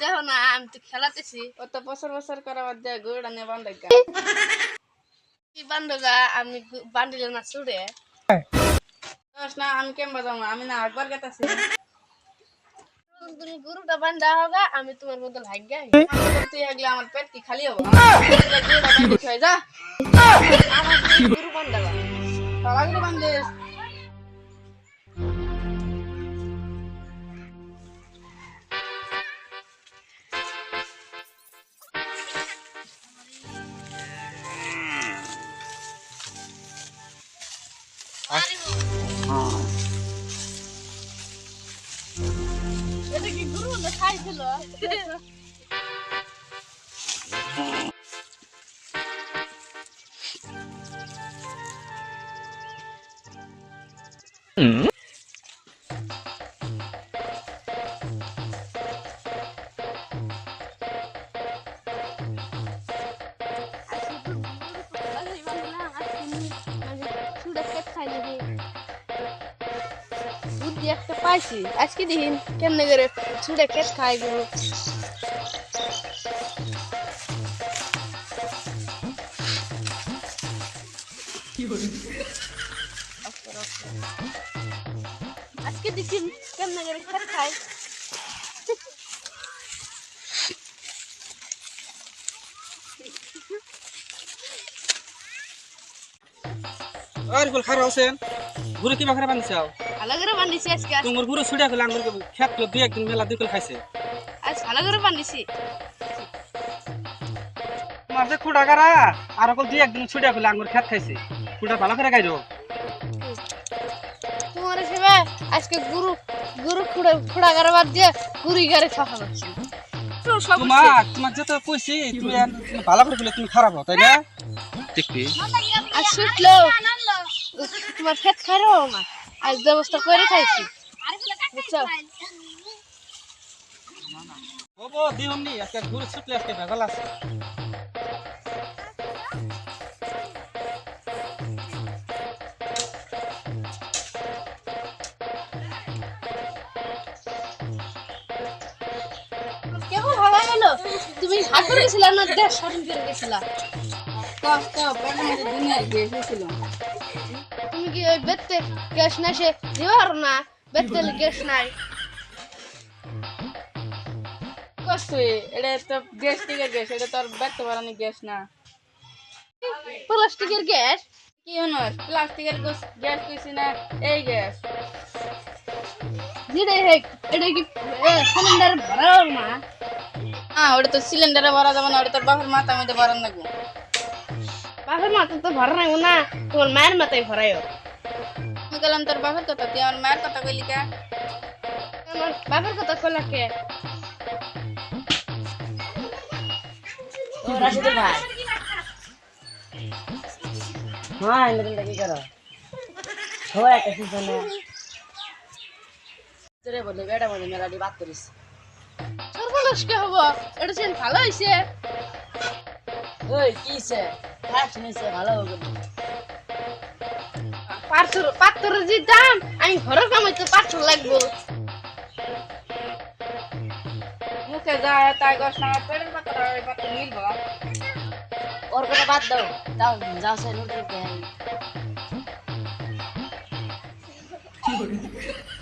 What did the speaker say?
দেখো না আমি তো খেলাতেছি অত বছর বছর করার মধ্যে গোড়া নিয়ে বান্ধা বান্ধবা আমি বান্ধিলে না চুড়ে না আমি কেমন বাজাবো আমি না একবার গেতাছি। তুমি গুরুটা বান্ধা হোগা আমি তোমার মতো ভাগ্য তুই হাগলে আমার পেট কি খালি হব। বান্ধি আমার গুরু বান্ধা তালাগুলো গরু না খাইছিল বুদ্ধি একটা পাইছি। আজকে দিন কেমনে করে ছুড়ে খেত খাই গরু আজকে দেখি কেমনে করে খেত খাই। আর গুল খারাপ আছেন গুরু কি বাখারে বানিয়েছে ভালো করে বান্ধিছি আজকে তোমার গুরু ছুড়িয়া গেলে আঙ্গুর খেত দুই একদিন মেলা দুই খাইছে। আজ ভালো করে বান্ধিছি। তোমার যে খুঁড়া গারা আর অকল দুই একদিন ছুটিয়া গেলে আঙ্গুর খেত খাইছে। খুঁড়া ভালো করে তোমার হিসেবে আজকে গুরু গুরু খুঁড়ে খুঁড়া গারে বাদ দিয়ে গুড়ি গারে ফাঁকা করছি। তোমার তোমার যত কইছি তুমি ভালো করে তুমি খারাপ হও তাই না? দেখবি আর ছুটলো তোমার খেত খাইরো না আজ ব্যবস্থা করে খাইছি। বুঝছ? আজকে ছুটলে আজকে আছে। ভালো গেল তুমি হাত করে গেছিলা না দেশ শপিং করে গেছিলা? কষ্ট পেটের মধ্যে দুনিয়ার বিয়ে হয়েছিল তুমি কি ওই বেতে গ্যাস না সে দিতে পারো না বেতে গ্যাস নাই। কষ্ট এটা তো গ্যাস থেকে গ্যাস এটা তো আর ব্যক্ত বাড়ানি গ্যাস না। প্লাস্টিকের গ্যাস? কি হনো প্লাস্টিকের গ্যাস কইছি না এই গ্যাস। যেটা হেক এটা কি সিলিন্ডার ভরাও না? হ্যাঁ ওটা তো সিলিন্ডারে ভরা যাবে না ওটা তোর বাপের মাথা মধ্যে ভরান লাগবে বাপের মাথা তো ভরা নাই না তোমার মায়ের মাথায় ভরাইও গেলাম তোর বাপের কথা তুই আমার মায়ের কথা কইলি কে? আমার বাপের কথা কইলা কে? ভালো শুনেছে ভালো হবে পাথর পাথর যে দাম, আমি ঘরে কামাইতে পাথর লাগবো। মুখে যায় তাই গছ না পাতা পাথর পাতা মিলবো। ওর কথা বাদ দাও। দাও যাও সে নোটের